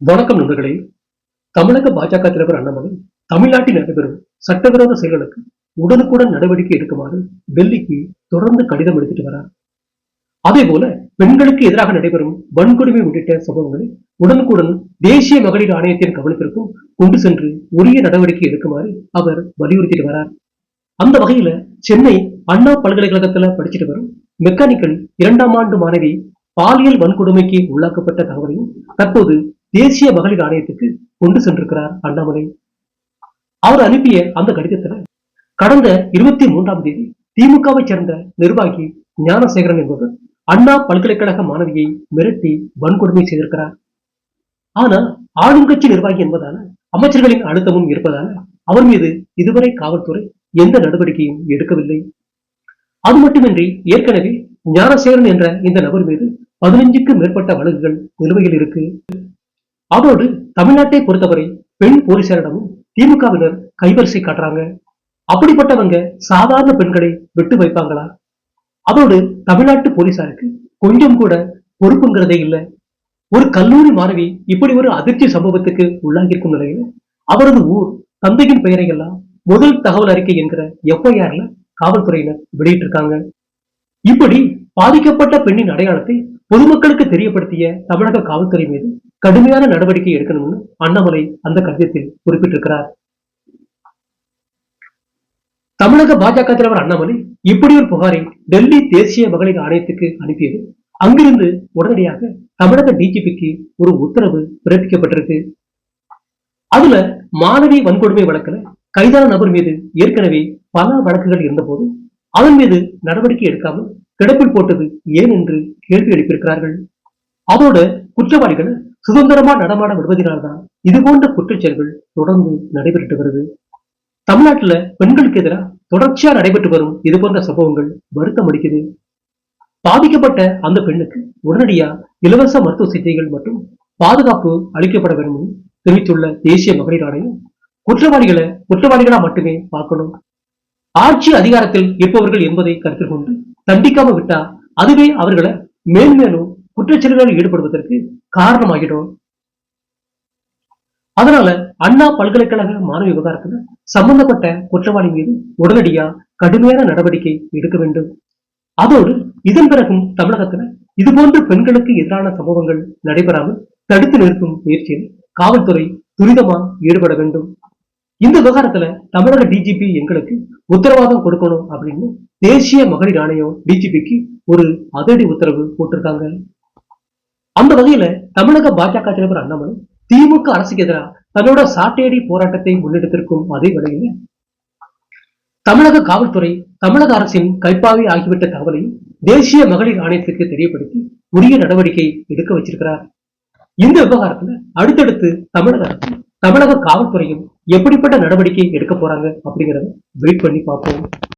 வணக்கம் நண்பர்களே. தமிழக பாஜக தலைவர் அண்ணாமலை தமிழ்நாட்டில் நடைபெறும் சட்டவிரோத செயல்களுக்கு உடனுக்குடன் நடவடிக்கை எடுக்குமாறு டெல்லிக்கு தொடர்ந்து கடிதம் எடுத்துட்டு வரார். அதே போல பெண்களுக்கு எதிராக நடைபெறும் வன்கொடுமை உள்ளிட்ட சம்பவங்களை உடனுக்குடன் தேசிய மகளிர் ஆணையத்தின் கவனத்திற்கும் கொண்டு சென்று உரிய நடவடிக்கை எடுக்குமாறு அவர் வலியுறுத்திட்டு வரார். அந்த வகையில சென்னை அண்ணா பல்கலைக்கழகத்துல படிச்சுட்டு வரும் மெக்கானிக்கல் இரண்டாம் ஆண்டு மாணவி பாலியல் வன்கொடுமைக்கு உள்ளாக்கப்பட்ட தகவலையும் தற்போது தேசிய மகளிர் ஆணையத்துக்கு கொண்டு சென்றிருக்கிறார் அண்ணாமலை. அவர் அனுப்பிய அந்த கடிதத்துல கடந்த இருபத்தி மூன்றாம் தேதி திமுகவை சேர்ந்த நிர்வாகி ஞானசேகரன் என்பவர் அண்ணா பல்கலைக்கழக மாணவியை மிரட்டி வன்கொடுமை செய்திருக்கிறார். ஆனா ஆளுங்கட்சி நிர்வாகி என்பதால அமைச்சர்களின் அழுத்தமும் இருப்பதால அவர் மீது இதுவரை காவல்துறை எந்த நடவடிக்கையும் எடுக்கவில்லை. அது மட்டுமின்றி ஏற்கனவே ஞானசேகரன் என்ற இந்த நபர் மீது பதினஞ்சுக்கும் மேற்பட்ட வழக்குகள் நிலுவையில் இருக்கு. அதோடு தமிழ்நாட்டை பொறுத்தவரை பெண் போலீசாரிடமும் திமுகவினர் கைவரிசை காட்டுறாங்க. அப்படிப்பட்டவங்க சாதாரண பெண்களை விட்டு வைப்பாங்களா? அதோடு தமிழ்நாட்டு போலீசாருக்கு கொஞ்சம் கூட பொறுப்புங்கிறதே இல்ல. ஒரு கல்லூரி மாணவி இப்படி ஒரு அதிர்ச்சி சம்பவத்துக்கு உள்ளாகியிருக்கும் நிலையில் அவரது ஊர் தந்தையின் பெயரை எல்லாம் முதல் தகவல் அறிக்கை என்கிற எஃப்ஐஆர்ல காவல்துறையினர் வெளியிட்டிருக்காங்க. இப்படி பாதிக்கப்பட்ட பெண்ணின் அடையாளத்தை பொதுமக்களுக்கு தெரியப்படுத்திய தமிழக காவல்துறை மீது கடுமையான நடவடிக்கை எடுக்கணும்னு அண்ணாமலை அந்த கடிதத்தில் குறிப்பிட்டிருக்கிறார். தமிழக பாஜக தலைவர் அண்ணாமலை இப்படி ஒரு புகாரை டெல்லி தேசிய மகளிர் ஆணையத்துக்கு அனுப்பியது. அங்கிருந்து உடனடியாக தமிழக டிஜிபிக்கு ஒரு உத்தரவு பிறப்பிக்கப்பட்டிருக்கு. அதுல மாணவி வன்கொடுமை வழக்குல கைதான நபர் மீது ஏற்கனவே பல வழக்குகள் இருந்தபோது அதன் மீது நடவடிக்கை எடுக்காமல் கிடப்பில் போட்டது ஏன் என்று கேள்வி எழுப்பியிருக்கிறார்கள். அதோட குற்றவாளிகள் சுதந்திரமா நடமாட விடுவதனால்தான் இது போன்ற குற்றச்செயல்கள் தொடர்ந்து நடைபெற்று வருது. தமிழ்நாட்டுல பெண்களுக்கு எதிராக தொடர்ச்சியா நடைபெற்று வரும் இது போன்ற சம்பவங்கள் வருத்தம் அளிக்குது. பாதிக்கப்பட்ட அந்த பெண்ணுக்கு உடனடியா இலவச மருத்துவ சிகிச்சைகள் மற்றும் பாதுகாப்பு அளிக்கப்பட வேண்டும் தெரிவித்துள்ள தேசிய மகளிர் ஆணையம் குற்றவாளிகளை குற்றவாளிகளா மட்டுமே பார்க்கணும். ஆட்சி அதிகாரத்தில் இருப்பவர்கள் என்பதை கருத்தில் கொண்டு தண்டிக்காம விட்டா அதுவே அவர்களை மேன்மேலும் குற்றச்செயல்களில் ஈடுபடுவதற்கு காரணமாகிடும். அதனால அண்ணா பல்கலைக்கழக மாணவ விவகாரத்துல சம்பந்தப்பட்ட குற்றவாளி மீது உடனடியா கடுமையான நடவடிக்கை எடுக்க வேண்டும். அதோடு இதன் பிறகும் தமிழகத்துல இதுபோன்ற பெண்களுக்கு எதிரான சம்பவங்கள் நடைபெறாமல் தடுத்து நிறுத்தும் முயற்சியில் காவல்துறை துரிதமா ஈடுபட வேண்டும். இந்த விவகாரத்துல தமிழக டிஜிபி எங்களுக்கு உத்தரவாதம் கொடுக்கணும் அப்படின்னு தேசிய மகளிர் ஆணையம் டிஜிபிக்கு ஒரு அதிரடி உத்தரவு போட்டிருக்காங்க. அந்த வகையில தமிழக பாஜக தலைவர் அண்ணாமலை திமுக அரசுக்கு எதிராக தன்னோட சாட்டையடி போராட்டத்தை முன்னெடுத்திருக்கும் அதே வேளையில தமிழக காவல்துறை தமிழக அரசின் கைப்பாவை ஆகிவிட்ட தகவலை தேசிய மகளிர் ஆணையத்திற்கு தெரியப்படுத்தி உரிய நடவடிக்கை எடுக்க வச்சிருக்கிறார். இந்த விவகாரத்துல அடுத்தடுத்து தமிழக அரசு தமிழக காவல்துறையும் எப்படிப்பட்ட நடவடிக்கை எடுக்க போறாங்க அப்படிங்கறத வெயிட் பண்ணி பார்ப்போம்.